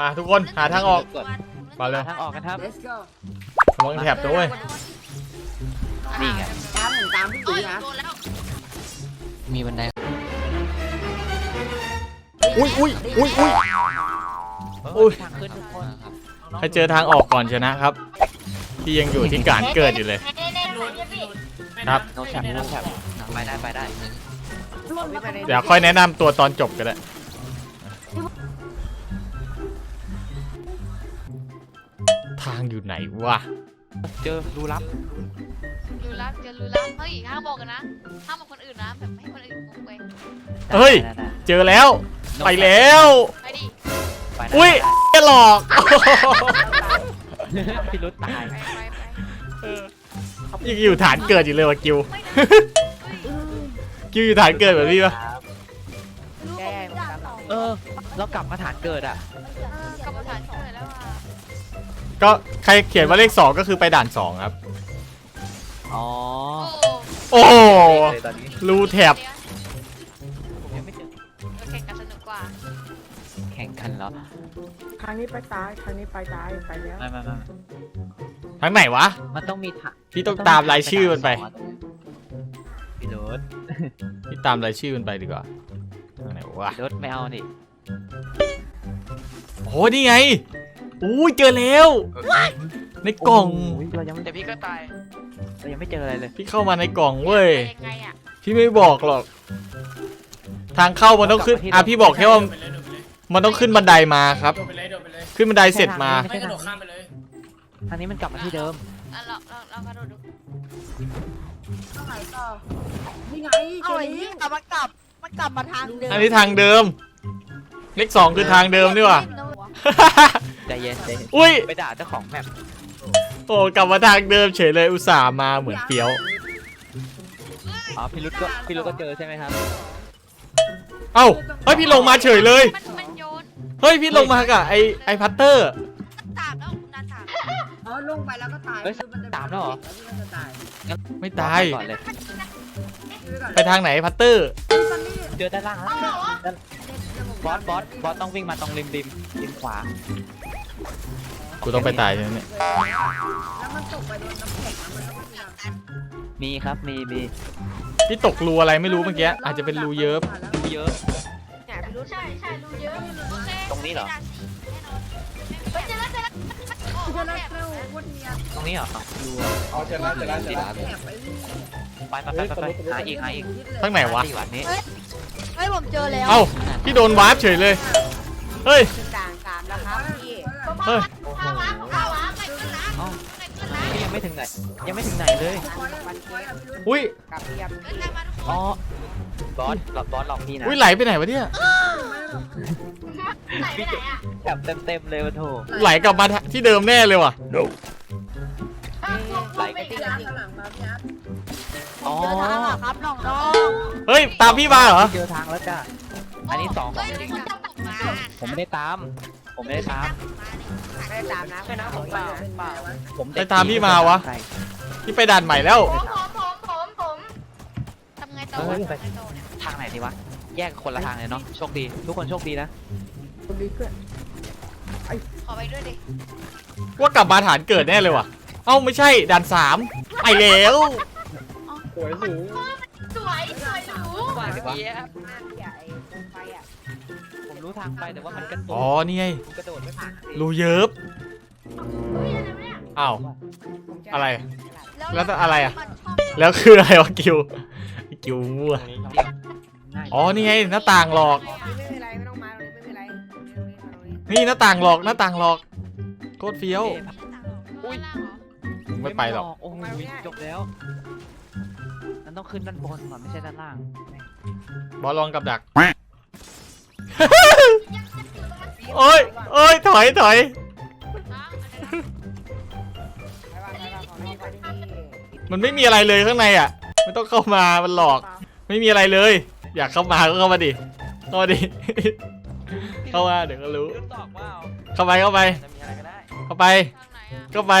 มาทุกคนหาทางออกกดมาเลย ทางออกกันครับ let's go ระวังแถบด้วยนี่ไง ตามผมตามพี่เอ้ตียนะโดนแล้วมีบันไดอุ้ยอุ้ยอุ้ยอุ้ย อุ้ยทางขึ้นทุกคนครับใครเจอทางออกก่อนชนะครับ ที่ยังอยู่ที่การเกิดอยู่เลย ครับโน้ตแถบโน้ตแถบไปได้ไปได้เดี๋ยวค่อยแนะนำตัวตอนจบก็ได้ ทางอยู่ไหนวะ เจอรูลับ รู้แล้วเจอรู้แล้วเฮ้ยห้ามบอกกันนะห้ามบอกคนอื่นนะแบบไม่ให้คนอื่นงงไปเฮ้ย ได้ได้เจอแล้ว ไปแล้ว ไปดิไปได้อุ้ยแกหลอก พี่รุดตายไปไปไปยังอยู่ฐานเกิดอยู่เลยวะกิวกิวอยู่ฐานเกิดแบบนี้ปะแก้มันตามหลังเออ เรากลับมาฐานเกิดอะกรร ก็ใครเขียนว่าเลขสองก็คือไปด่านสองครับ อ๋อโอ้โอ้โหเลยตอนนี้รูแถบผมยังไม่เจอแข่งกันสนุกกว่า แข่งกันแล้วครั้งนี้ไปซ้ายครั้งนี้ไปซ้ายไปแล้วไม่ไม่ไม่ทางไหนวะ มันต้องมีทางพี่ต้องตามรายชื่อมันไป พี่รุดพี่ตามรายชื่อมันไปดีกว่าทางไหนวะพี่รุดไม่เอานี่โอ้โหนี่ไง อุ้ยเจอแล้ว ในกล่อง โยเรายังไม่แต่พี่ก็ตายเรายังไม่เจออะไรเลยพี่เข้ามาในกล่องเว้ย ไปยังไงอะพี่ไม่บอกหรอก ทางเข้ามันต้องขึ้น อะพี่บอกแค่ว่าโดดไปเลยโดดไปเลยมันต้องขึ้นบันไดมาครับ โดดไปเลยโดดไปเลยขึ้นบันไดเสร็จมา ไม่กระโดดข้ามไปเลยทางนี้มันกลับมาที่เดิมอะเราเราเรากระโดดดูเท่าไหร่ต่อนี่ไงเอาเจไอ้นี่นี่กลับมันกลับมันกลับมาทางเดิมอันนี้ทางเดิม เลขสองคือทางเดิมนี่หว่า ใจเย็นใจเย็นอุ้ย ไปด่าเจ้าของแมปโอ้กลับมาทางเดิมเฉยเลยอุตส่าห์มาเหมือนเฟี้ยว อ๋อพี่รุดก็พี่รุดก็เจอใช่ไหมครับ เอ้าเฮ้ยพี่ลงมาเฉยเลย มันมันโยนเฮ้ยพี่ลงมากับไอไอพัตเตอร์ ตามแล้วคุณนาตามอ๋อลงไปแล้วก็ตายเฮ้ยคือมันจะตามแล้วเหรอแล้วมันจะตายไม่ตาย ก่อนเลยไปทางไหนพัตเตอร์ตอนนี้เจอด้านล่างแล้วด้านบอสบอสบอสต้องวิ่งมาตรงริมริมริมขวา กูต้องไปตายใช่ไหมเนี่ยแล้วมันตกไปโดนน้ำแข็งแล้วมันก็ไม่ยอมมีครับมีมีพี่ตกรูอะไรไม่รู้เมื่อกี้อาจจะเป็นรูเยิบเยอะเนี่ยพี่รู้ใช่ใช่รู้เยอะโอเคตรงนี้เหรอแน่นอนเฮ้ยเจอแล้วเจอแล้วโอ้ชโหนะแถบเร็ววันเนี้ยตรงนี้เหรอดูเอาชนะชนะชนะแถบไปนี่ไปไปไปไปหาอีกหาอีกทางไหนวะ ที่วัดนี้เฮ้ยผมเจอแล้วเอ้าพี่โดนวาร์ปเฉยเลย เฮ้ย กลางกลางแล้วครับพี่ เฮ้ยข้าววะข้าววะไปขึ้นนะเอ้าไปขึ้นนะนี่ยังไม่ถึงไหน ยังไม่ถึงไหนเลยอุ้ย กับเทียมเอ้ยตามมาทุกคอ๋อนบอสหลอกบอสหลอกพี่นะอุ้ยไหลไปไหนวะเนี่ย ไหนไปไหนอะแถบเต็มเต็มๆเลยมาโถไหลกลับมาที่เดิมแน่เลยว่ะ ไหลไปที่ร้านข้างหลังมาพี่อาร์ตอ๋อเจอทางอะครับน้องน้องเฮ้ย ตามพี่มาเหรอ เจอทางแล้วจ้ะ อันนี้สองของเฮ้ยจริงคุณต้องผมมาผมไม่ได้ตาม ผมไม่ได้ตาม ไม่ได้ตามนะไม่นะผมเปล่าเปล่าผมไปตามพี่มาวะ ใช่พี่ไปด่านใหม่แล้ว ผมผมผมผมผมทำไงต่อวะทำไงต่อเนี่ยทางไหนดีวะ แยกคนละทางเลยเนาะ โชคดี ทุกคนโชคดีนะ คนดีเพื่อนขอไปด้วยดิว่ากลับมาฐานเกิดแน่เลยว่ะ เอ้าไม่ใช่ด่านสามไปแล้ว สวยสูงสวยสวยหรูว่าดีวะใหญ่ไปอะผม รู้ทางไปแต่ว่ามันกระโดอ๋อดนี่ไงกระโดดไม่ผ่านรูเยิบเฮ้ยอะไรวะเนี่ยอ้าว อะไร แล้วแล้วอะไรอะมันชอบแล้วคืออะไรวะกิวกิวมั่วง่ายอ๋อนี่ไงหน้าต่างหลอก ไม่เป็นไรไม่ต้องมาตรงนี้ไม่เป็นไรตรงนี้มาตรงนี้นี่หน้าต่างหลอกหน้าต่างหลอกโคตรเฟี้ยวอุ้ยไม่ไปหรอกโอ้ยจบแล้วมันต้องขึ้นด้านบนก่อนไม่ใช่ด้านล่างบอลลองกับดัก โอ้ยโอ้ยถอยถอยไปว่าไปว่าของน้องไปที่มันไม่มีอะไรเลยข้างในอะ ไม่ต้องเข้ามามันหลอก ไม่มีอะไรเลย อยากเข้ามาก็เข้ามาดิเข้ามาดิเข้ามาเดี๋ยวก็รู้ขึ้นตอกว่าเข้าไปเข้าไปจะมีอะไรก็ได้เข้าไปทางไหนอะเข้าไป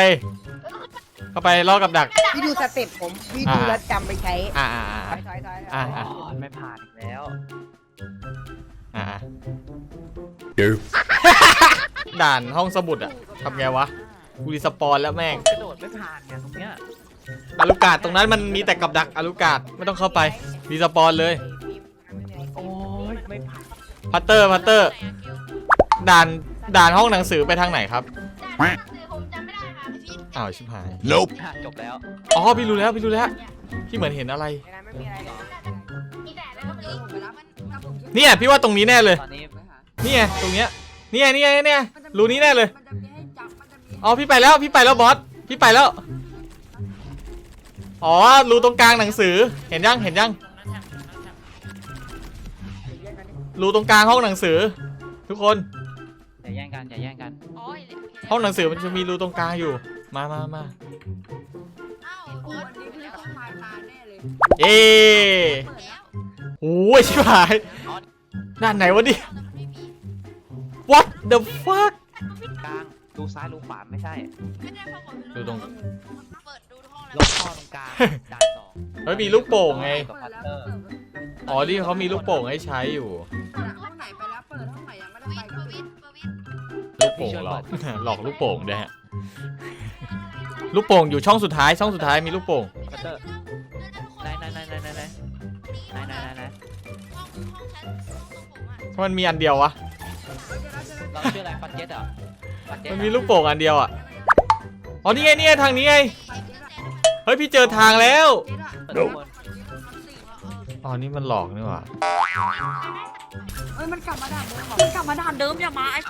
เข้าไปล่อกับดัก พี่ดูสเต็ปผม พี่ดูแล้วจำไปใช้ อ่าอ่าถอ่าอยถอยถอยอะอ๋อไม่ผ่านอีกแล้ว อ่าด่านห้องสมุดอะทำไงวะกูรีสปอนแล้วแม่งกระโดดไม่ผ่านเนี่ยตรงเนี้ยอารุกาดตรงนั้นมันมีแต่กับดักอารุกาดไม่ต้องเข้าไปรีสปอนเลยโอ้ยไม่ผ่านพัตเตอร์พัตเตอร์ ด่านด่านห้องหนังสือไปทางไหนครับด่านหนังสือผมจำไม่ได้ค่ะพี่อ้าวชิบหายอะจบแล้วอ๋อพี่รู้แล้วพี่รู้แล้วพี่เหมือนเห็นอะไรในนั้นไม่มีอะไรเลยนะมีแต่แล้วก็มีผมไปรับมันกระผม เนี่ยพี่ว่าตรงนี้แน่เลย ตอนนี้เนี่ยตรงเนี้ยเนี่ยเนี่ยเนี่ยรูนี้แน่เลยมันจะมีให้จับมันจะมีอ๋อพี่ไปแล้วพี่ไปแล้วบอสพี่ไปแล้วอ๋อรูตรงกลางหนังสือเห็นยังเห็นยังรูตรงกลางห้องหนังสือ ทุกคนอย่าแย่งกันอย่าแย่งกันโอ้ยห้องหนังสือมันจะมีรูตรงกลางอยู่มามามาอ้าวโอ้โอ้ยยอันนี้คือต้องพายตาแน่เลยเอ๊เปิดแล้ว โอ้ยชิบหายด้านไหนวะดิแล้วมันไม่มี What the fuck กลางดูซ้ายดูขวาไม่ใช่ไม่ได้เขาบอกดูตรง เปิดดูห้องลแล้วงท่อตรงกลางด่านสองเฮ้ยมีลูกโป่งไงกับเปิพัดตแล้วเตอร์เปิดอ๋อที่เขามีลูกโป่งให้ใช้อยู่ ห้องไหนไปแล้วเปิดห้องไหนยังไม่ได้วิไปทก็ย์ปิวิดทย์วิทย์ลูกโป่งหลอก หลอกลูกโป่งด้วยฮะ ลูกโป่งอยู่ช่องสุดท้าย ช่องสุดท้ายมีลูกโป่ง พัตเตอร์ มอะถ้ามันมีอันเดียววะ เราชื่ออะไรปันเจ็ตเหรอปันเจ็ตมันมีลูกโป่งอันเดียวอะ อ๋อนี่ไงนี่ไงทางนี้ไง เฮ้ยพี่เจอทางแล้วเจ๊อะเปิดทุกคนอ๋อนี่มันหลอกนี่หว่า เอ้ยมันกลับมาด่านเดิมเหรอมันกลับมาด่านเดิมอย่ามาไอ้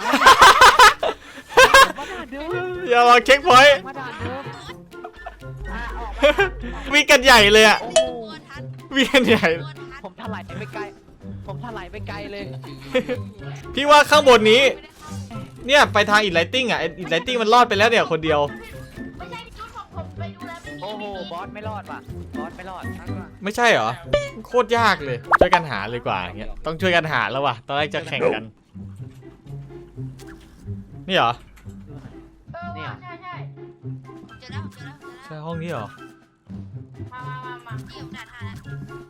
มาด่านเดิมอย่าลองเช็คพอยต์มาด่านเดิมวิ่งกันใหญ่เลยอะโอ้โหตัวทันวิ่งกันใหญ่ตัวทันผมถลายไปไกล ผมถลายไปไกลเลยพี่ว่าข้างบนนี้ไม่ได้เข้าเนี่ยไปทางอินไลติ้งอะอินไลติ้งมันรอดไปแล้วเนี่ยคนเดียว ไม่ใช่ชุดของผมไปดูแล้วไม่มีโอ้โหบอสไม่รอดว่ะบอสไม่รอดไม่ใช่เหรอโคตรยากเลยช่วยกันหาเลยกว่าอย่างเงี้ยต้องช่วยกันหาแล้วว่ะตอนแรกจะแข่งกัน นี่เหรอเออเนี่ยใช่ใช่เจอแล้วเจอแล้วเจอแล้วใช่ห้องนี้เหรอมามามามาที่อยู่ด่านห้าแล้วโอ้โหจริงดิ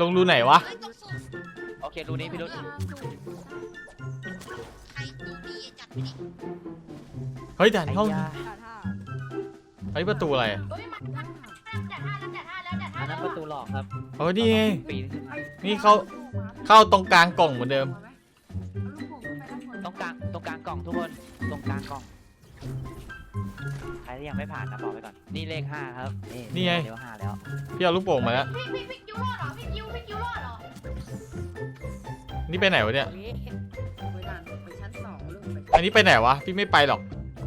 ลงรูไหนวะเฮ้ยต้องสู้โอเครูนี้พี่รุ้ใครดูดีจัดไปดิเฮ้ยด่านห้องไยาเฮ้ยประตูอะไรอะเฮ้ยมันมันด่านห้าแล้วด่านห้าแล้วด่านห้าอันแล้นั้นวประตูหลอกครับเฮ้ยนี่ไง ปีนขึ้นมานี่เข้าเข้าตรงกลางกล่องเหมือนเดิม ตรงกลางตรงกลางกล่องทุกคนตรงกลางกล่อง ใครที่ยังไม่ผ่านนะบอกไว้ก่อน นี่เลขห้าครับนี่ไง เดี๋ยวห้าแล้ว พี่เอาลูกโป่งมาแล้ว พี่พี่พี่คิวรอดเหรอพี่คิวพี่คิวรอดเหรอนี่ไปไหนวะเนี่ยไปด่านไปชั้นสองลูกไปอันนี้ไปไหนวะ พี่ไม่ไปหรอก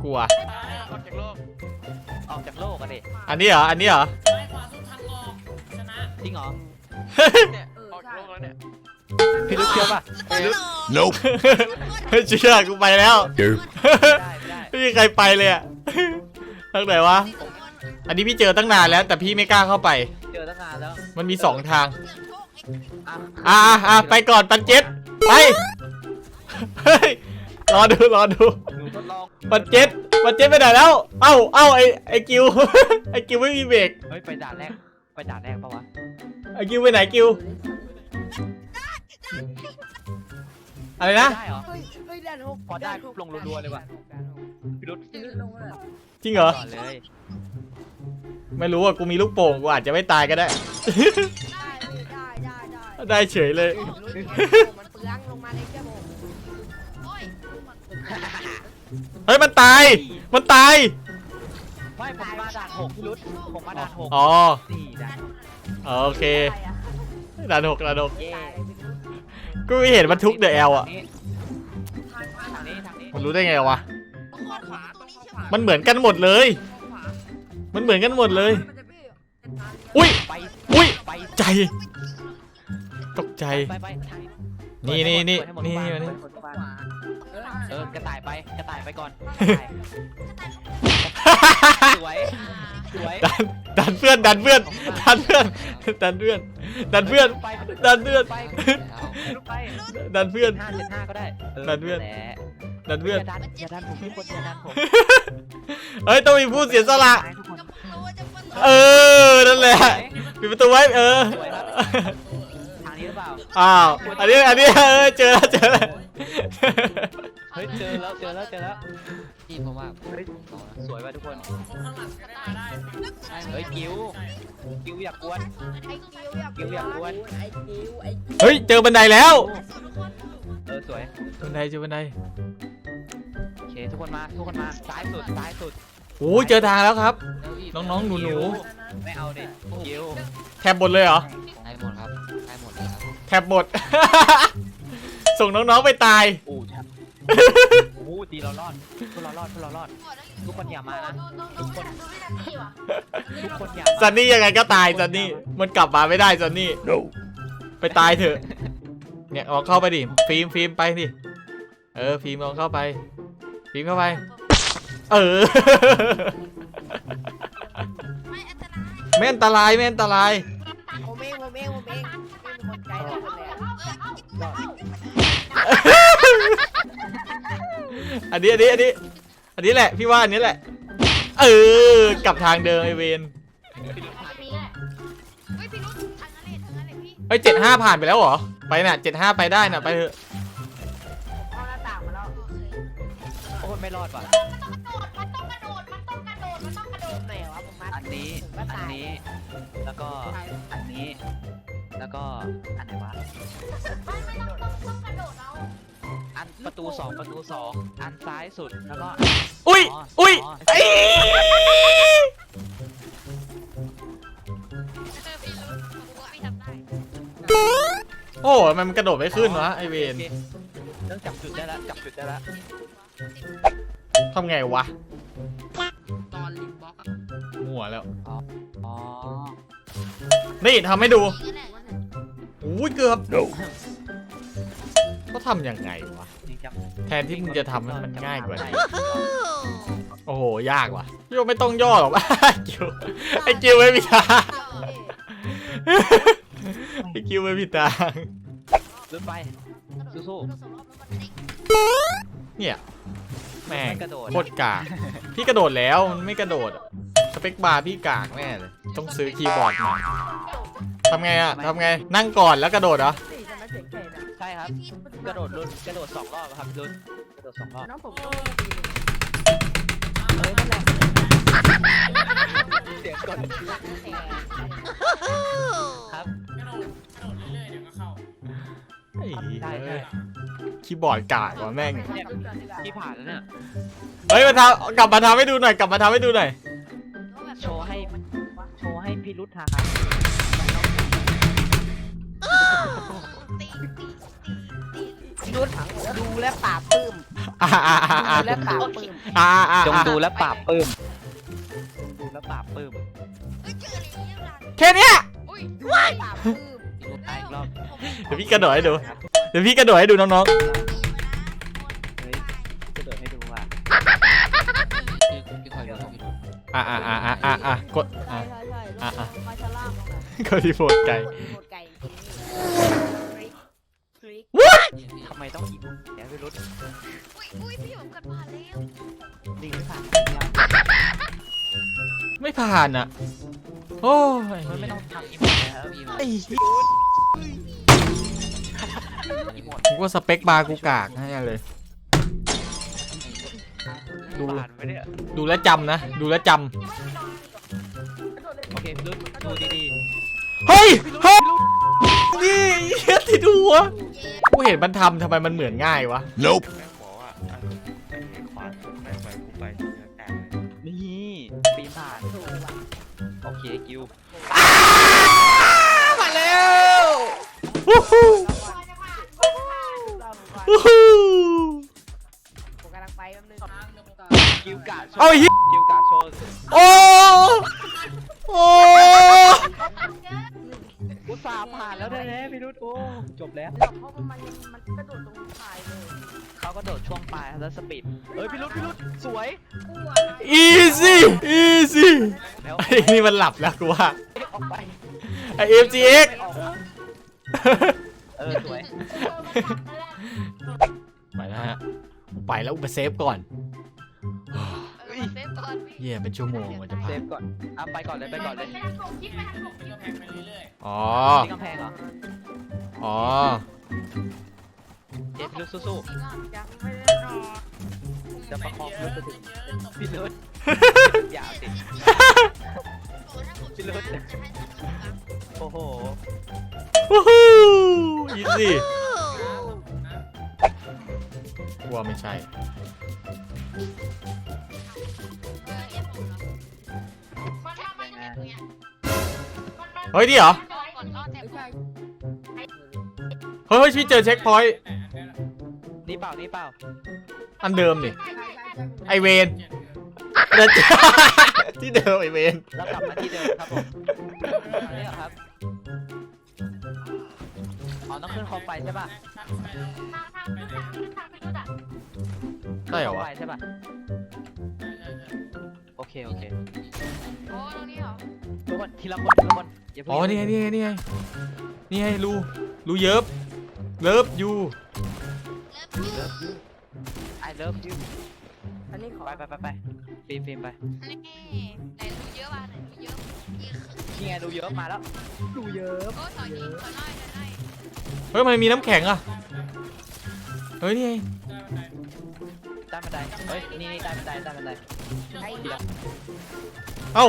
กลัว ออกจากโลก ออกจากโลกกันดิอันนี้เหรอ อันนี้เหรอ ซ้ายขวาสุดทางออกชนะจริงเหรอเออออกใช่จากโลกแล้วเนี่ย พี่รู้เชื่อป่ะ Nope ไม่เชื่อกูไปแล้วได้ได้ไม่มีใครไปเลยอะ ทางไหนวะ อันนี้พี่เจอตั้งนานแล้ว แต่พี่ไม่กล้าเข้าไป เจอตั้งนานแล้วมันมีสองทาง อะอะอะอะไปก่อนปันเจ็ดไปเฮ้ยรอดูรอดูหนูทดลองปันเจ็ดปันเจ็ดไปไหนแล้ว เอ้าเอ้าไอไอกิว ไอกิวไม่มีเบรกเฮ้ยไปด่านแรกไปด่านแรกปะวะไอกิวไปไหนกิว อะไรนะ ได้เหรอ เฮ้ยเฮ้ยด่านหกพอได้ปุ๊บลงรัวๆเลยว่ะด่านหกพี่รุ้ชีวิตลงเลยจริงเหรอ ก่อนเลยไม่รู้อะกูมีลูกโป่งกูอาจจะไม่ตายก็ได้ ได้พี่ได้ได้ได้ได้เฉยเลยรู้ดิมันเปลืองลงมาเลยเจ้าผมโอ้ยเฮ้ยมันตาย มันตาย ไม่ผมมาด่านหกพี่รุ้ผมมาด่านหกอ๋อสี่ด่านโอเคได้อะด่านหกด่านหก เย่ตายเลยพี่รู้ กูไม่เห็นมันทุกเดอะแอลอะทางนี้ทางนี้ทางนี้มันรู้ได้ไงวะ ต้องข้อขวาตรงนี้ใช่ไหมมันเหมือนกันหมดเลยมันเหมือนกันหมดเลยมันจะพี่อุ้ย ไปอุ้ย ไปใจ ตกใจ ไปไปทางนี่นี่นี่เปิดให้หมดนี่ เปิดให้นี่หมดทุกบ้านขวา เออเออกระต่ายไปกระต่ายไปก่อนสวยสวยดันดันเพื่อนดันเพื่อนดันเพื่อนดันเพื่อนดันเพื่อนไปดันเพื่อนไปลุกไปดันเพื่อนห้าเจ็ดห้าก็ได้ดันเพื่อนแหละดันเพื่อนอย่าดันอย่าดันผมทุกคนอย่าดันผมเฮ้ยต้องมีผู้เสียสละให้ทุกคนจะเพิ่งรู้ว่าจะเพิ่งเออนั่นแหละปิดประตูไว้เออสวยครับทางนี้หรือเปล่าอ้าวอันนี้อันนี้เออเจอแล้วเจอแล้ว พี่ผมว่าสวยว่ะทุกคนคนข้างหลังจะได้มาได้เฮ้ยกิ้วกิ้วอยากกวนไอ้กิ้วอยากกิ้วอยากกวนไอ้กิ้วไอ้เฮ้ยเจอบันไดแล้วเออสวยบันไดเจอบันไดโอเคทุกคนมาทุกคนมาซ้ายสุดซ้ายสุดโอ้ยเจอทางแล้วครับ น้องๆหนูกิ้วไม่เอาดิกิ้วๆแทบบนเลยเหรอได้หมดครับได้หมดเลยครับแทบหมด ส่งน้องๆไปตาย อู้ชั บอู้ตีเรารอดพวกเรารอดพวกเรารอด ทุกคนอย่ามานะ ทุกคน ทุกคนอย่ามาซันนี่ยังไงก็ตายซันนี่มันกลับมาไม่ได้ซันนี่ ไปตายเถอะ เนี่ยลองเข้าไปดิ ฟิล์มฟิล์มไปดิ เออ ฟิล์มลองเข้าไป ฟิล์มเข้าไป เออ ไม่อันตรายไม่อันตรายไม่อันตราย อันนี้อันนี้อันนี้ อันนี้แหละพี่ว่าอันนี้แหละ เออกลับทางเดิมไอเวนเฮ้ยพี่นุชทางนั้นเลยทางนั้นเลยพี่เฮ้ยเจ็ดห้าผ่านไปแล้วเหรอ ไปน่ะเจ็ดห้าไปได้น่ะไปเถอะ เอาหน้าต่างมาแล้วโอ้ยไม่รอดว่ะ มันต้องกระโดด มันต้องกระโดด มันต้องกระโดดไหนวะผมมาอันนี้อันนี้ แล้วก็ อันนี้ แล้วก็ อันไหนวะ ไม่ไม่ต้องต้องกระโดดเอา อันประตูสองประตูสองอันซ้ายสุดแล้วก็อุ้ยอุ้ยไอ้เออพี่รู้ผมว่าพี่ทำได้โอ้มันมันกระโดดไม่ขึ้นวะไอเวนโอคเริ่มจับจุดได้แล้วจับจุดได้แล้วทำไงวะตอนลิงบล็อกอะมั่วแล้วอ๋อนี่ทำให้ดูอย่างนั้นแหละอุ้ยเกือบ เขาทำยังไงวะยังจับแทนที่มึงจะทำให้มันง่ายกว่านี้โอ้โห ยากว่ะโยไม่ต้องย่อหรอกกิวไอ้กิวไม่มีทางไอ้กิวไม่มีทางลึกไป สู้เนี่ยแม่งไม่กระโดดโคตรกากพี่กระโดดแล้วมันไม่กระโดดอะสเปคบาร์พี่กากแน่เลยต้องซื้อคีย์บอร์ดใหม่ทำไงอะทำไงนั่งก่อนแล้วกระโดดเหรอสี่จะมาเสียงเกตอะใช่ครับ กระโดดลุ้นกระโดดสองรอบครับลุ้นกระโดดสองรอบน้องผมก็เอ้ยนั่นแหละเสียงกดครับ กระโดดกระโดดเรื่อยๆเดี๋ยวก็เข้าไอ้ได้ได้เอ้ยคีย์บอร์ดกากว่ะแม่งเนี่ยพี่ผ่านแล้วเนี่ยเฮ้ยมาทำกลับมาทำให้ดูหน่อย กลับมาทำให้ดูหน่อย โชว์ให้ โชว์ให้พี่รุธทาครับ ตีตีตี ตีดูดูและปราบปลื้มอ่าอ่าอ่าอ่าดูและปราบปลื้มอ่าอ่าจงดูและปราบปลื้มดูและปราบปลื้มเฮ้ยเจออะไรเนี่ยล่ะแค่เนี้ยอุ้ยดูและปราบปลื้มพี่รุธตายอีกรอบเดี๋ยวพี่กระโดดให้ดูเดี๋ยวพี่กระโดดให้ดูน้องเฮ้ยกระโดดให้ดูอะพี่คอยดูครับพี่ดูๆอ่าอ่าอ่าอ่าอ่าอ่ากดใช่อ่าใช่ใช่อะอะ มาชะล่างลงมาก็ที่โฟดไก่โคตรไก่คำไมต้องยิงเดี๋ยวพี่รุธอุ้ยอุ้ยพี่ผมกัดผ่านแล้วดีหรือเปล่าไม่ผ่านอะ โอ้ยมันไม่ต้องทำอีโมดแล้วอีโมดไอ้อีโมดกูว่าสเปคบาร์กูกากแน่เลย ดู ผ่านไปเนี่ยดูแลวจำนะ ดูแลวจโอเคพี่รุธดูดีำเฮ้ย เฮ้ย นี่เหี้ยติดหัว กูเห็นมันทำทำไมมันเหมือนง่ายวะ Nope. แม่งบอกว่าอันไอ้ขวานแม่งไปกูไปเนื้อแตกเลยๆนี่ปีนผ่านโอเคกิวมาแล้ววู้ฮู้เราก่อนวู้ฮู้ผมกำลังไปแป๊บนึงกิวกาดโชเอาว์เหี้ยกิวกาดโชว์โอ้โอ้ อุตส่าห์ผ่านแล้วแท้ๆพี่รุธโอ้จบแล้วเพราะว่ามันมันกระโดดตรงปลายเลยเขาก็โดดช่วงปลายแล้วสปีดเฮ้ยพี่รุธพี่รุธสวยอีซี่อีซี่แล้วไอ้นี่มันหลับแล้วกูว่าออกไปไอเอ็มจีเอ็กไม่ออกเออสวยไปแล้วฮะไปแล้วอุปเซฟก่อน เออเซฟก่อนพี่เยี่ยเป็นชั่วโมงมันจะเซผ่านฟก่อนอะไปก่อนเลยไปก่อนเลยเป็นกระแพงไปเรื่อยอ๋อ ที่กำแพงเหรออ๋อ เจฟพี่รุธสู้ดีมากยังไม่ได้นอนผมจะประคองรถไปถึงพี่รุดอย่าสิพี่รุดโอ้โหวู้ฮู้อีซี่กลัวไม่ใช่ ฮ้ยนี่เหรอ เฮ้ยพี่เจอเช็คพอยต์นี่เปล่า นี่เปล่า อันเดิมนี่ไอเวนเดินที่เดิมไอเวนแล้วกลับมาที่เดิมครับผมอันนี้เหรอครับ อ๋อ ต้องขึ้นคอมไฟใช่ป่ะได้เหรอคอมวะไฟใช่ป่ะ โอเค โอเค คนทีละคนทีละคนอย่าเพิ่งอ๋อนี่ไงนี่ไงนี่ไงนี่ไงรูรูเยิบเลิฟยูเริ่มไอเลิฟยูอันนี้ขอไปไปไปไปฟิล์มฟิล์มไปนี่ไหนดูเยอะว่ะไหนดูเยอะอีกนี่ไงดูเยอะมาแล้วดูเยอะโอ้ถอยอีกถอยหน่อยถอยหน่อยเฮ้ยทำไมมีน้ำแข็งอะเฮ้ยนี่ไง ใต้บันไดเฮ้ยนี่นี่ใต้บันไดใต้บันไดไอ้เดี๋ยวเอ้า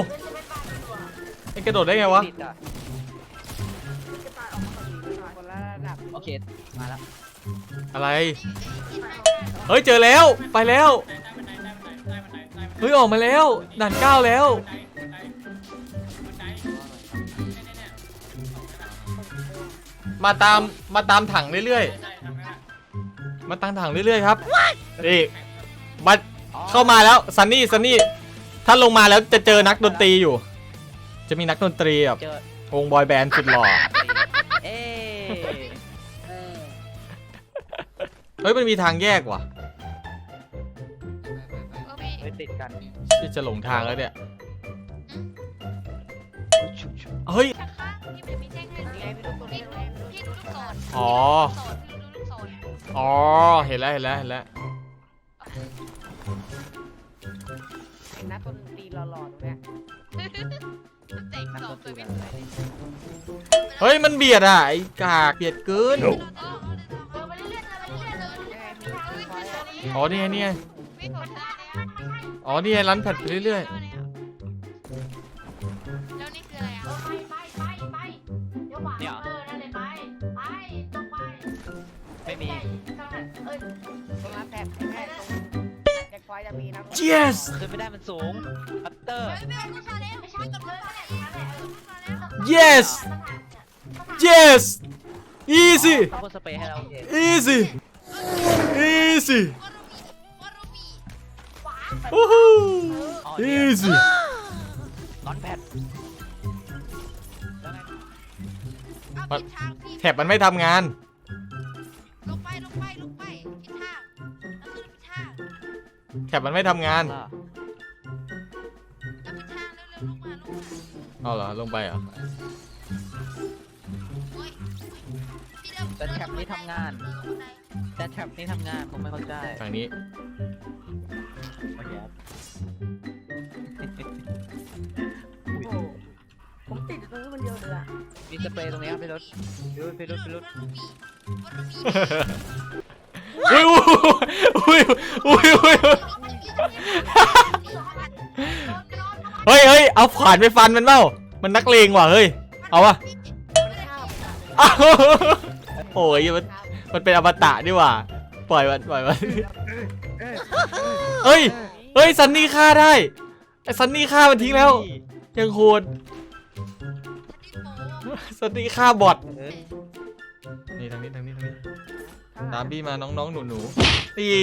ไอ้กระโดดได้ไงวะ ติดอะจะตายออกมาคนละคนละระดับโอเค มาแล้วอะไร เฮ้ยเจอแล้ว ไปแล้ว เฮ้ยออกมาแล้ว ด่านเก้าแล้ว มาตามมาตามถังเรื่อยๆ มาตามถังเรื่อยๆครับนี่ มาเข้ามาแล้วซันนี่ซันนี่ถ้าลงมาแล้วจะเจอนักดนตรีอยู่ จะมีนักดนตรีแบบเจอวงบอยแบนด์สุดหล่อเอ๊ะเออเฮ้ยมันมีทางแยกว่ะเออพี่ไม่ติดกันที่จะหลงทางแล้วเนี่ยชุบชุบเฮ้ย ข้างๆที่มันมีแจ้งให้นี่ไงพี่ดูตัวนี้พี่ดูลูกศรอ๋อศรพี่ดูลูกศรอ๋อเห็นแล้วเห็นแล้วเห็นแล้ว เจ๋งนั่นสอก็งคืตัวอไม่อะไรเฮ้ยมันเบียดอะไอ้กากเบียดเกินเออไปเรื่อยๆไปเรื่อยๆเลยนี่ไงมีมีคอยอ๋อนี่ไงนี่ไงพี่ผมชนะเนี่ยอ๋อนี่ไงรันแพดไปเรื่อยแ yes ขึ้นไม่ได้มันสูงพัตเตอร์ไม่เป็นกูชาเลนจ์ไม่ใช่กับเพื่อนแหละ yes yes easy ต้องพ่นสเปรย์ให้เราโอเค easy easy วารุมิวู้ฮู้อ๋อเนี่ย easy นอนแพดแล้วไงเอาผิดทางพี่แถบมันไม่ทำงาน แถบมันไม่ทำงานล่ะแล้วผิดทางเร็วๆลงมาลงมาเอาเหรอลงไปเหรอโอ้ยพี่เดินแต่แท็บนี้ทำงาน แต่แท็บนี้ทำงานผมไม่เข้าใจทางนี้โอเคครับโอ้โหผมติดตรงนี้มันเดียวเลยอะมีสเปรย์ตรงนี้ครับพี่รถพี่รถพี่รถพี่รถวารุมิ อุ้ยอุ้ยอุ้ยอุ้ยอุ้ยเฮ้ยเฮ้ยเอาขวานไปฟันมันเปล่ามันนักเลงว่ะเฮ้ย เอาวะมันข้าวอ้าวโอ้ยมันมันเป็นอมตะนี่หว่าปล่อยมันปล่อยมันเฮ้ยเฮ้ยซันนี่ฆ่าได้ไอ้ซันนี่ฆ่ามันทิ้งแล้ว ยังโหดซันนี่ฆ่าบอทเออนี่ทางนี้ทางนี้ทางนี้ ตามพี่มาน้องๆ หนูๆนี่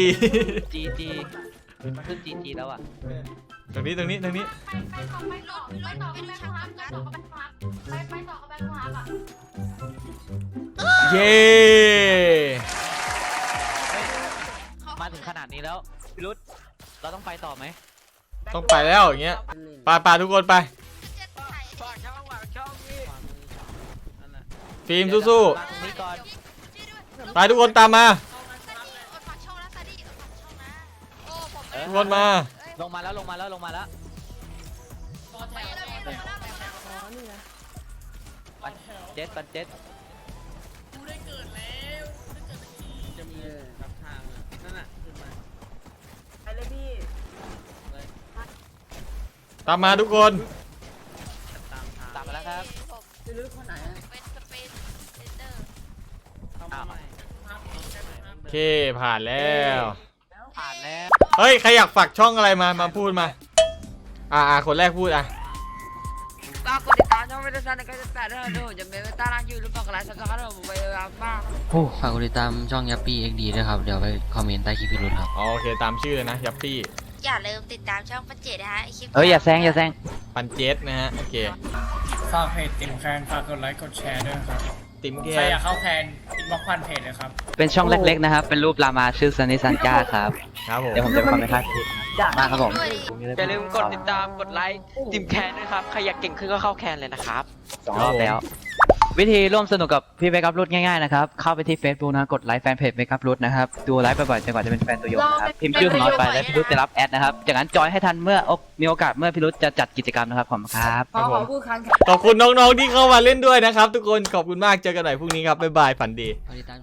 จีจีมันขึ้นจีจีแล้วอะตรงนี้ตรงนี้ตรงนี้เย้ มาถึงขนาดนี้แล้วพี่รุธเราต้องไปต่อไหมต้องไปแล้วอย่างเงี้ยไปไปทุกคนไป ฝากช่องฝากช่องพี่นั่นน่ะฟิล์มสู้มาตรงนี้ก่อน ตายทุกคนตามมาทุกคนมา ลงมาแล้วลงมาแล้วลงมาแล้วไปแล้ปแล้วไปแล้ได้เจ็ดปันเจ็ดะมีรับทางนั่นน่ะขึ้นมาไปเลยพี่ตามมาทุกคน โอเคผ่านแล้ว ผ่านแล้ว เฮ้ย ใครอยากฝากช่องอะไรมามาพูดมา อ่าอ่าคนแรกพูดอะ ฝากกดติดตามช่องเวทซันในการจะแปดด้วยนะดูจะเป็นเวต้ารักอยู่หรือเปล่ากันไรสักครั้งผมไปรับบ้างโอ้ฝากกดติดตามช่องยัปปี้เอ็กดีด้วยครับ เดี๋ยวไปคอมเมนต์ใต้คลิปพี่รุ่นครับ อ๋อโอเคตามชื่อเลยนะ ยัปปี้ อย่าลืมติดตามช่องปัจเจดนะฮะคลิปเอ้ยอย่าแซงอย่าแซงปันเจสนะฮะ โอเค ฝากเพจติ่มแคนฝากกดไลค์กดแชร์ด้วยครับ ติ๋มแกใครอยากเข้าแคนอินบ็อกซ์ผ่านเพจเลยครับ เป็นช่องเล็กๆนะครับ เป็นรูปรามาชื่อซันนิซันจ้าครับ ครับผม เดี๋ยวผมจะไปคอมเมนต์ให้มากครับผมด้วยดิอย่าลืมกดติดตามกดไลค์ติมแคนด้วยครับ ใครอยากเก่งขึ้นก็เข้าแคนเลยนะครับสองรอบแล้ว วิธีร่วมสนุกกับพี่เบกับรุดง่ายๆนะครับ เข้าไปที่ Facebook นะ กดไลค์แฟนเพจเบกับรุดนะครับ ดูไลฟ์บ่อยๆจนกว่าจะเป็นแฟนตัวยงนะครับ พิมพ์ชื่อของน้อยไปแล้วพี่รุดจะรับแอดนะครับ จากนั้นจอยให้ทันเมื่อโอกมีโอกาสเมื่อพี่รุดจะจัดกิจกรรมนะครับผมครับ ขอขอพูดครั้งขอบคุณน้องๆที่เข้ามาเล่นด้วยนะครับ ทุกคน ขอบคุณมาก เจอกันใหม่พรุ่งนี้ครับ บ๊ายบาย ฝันดีฝากติดตาม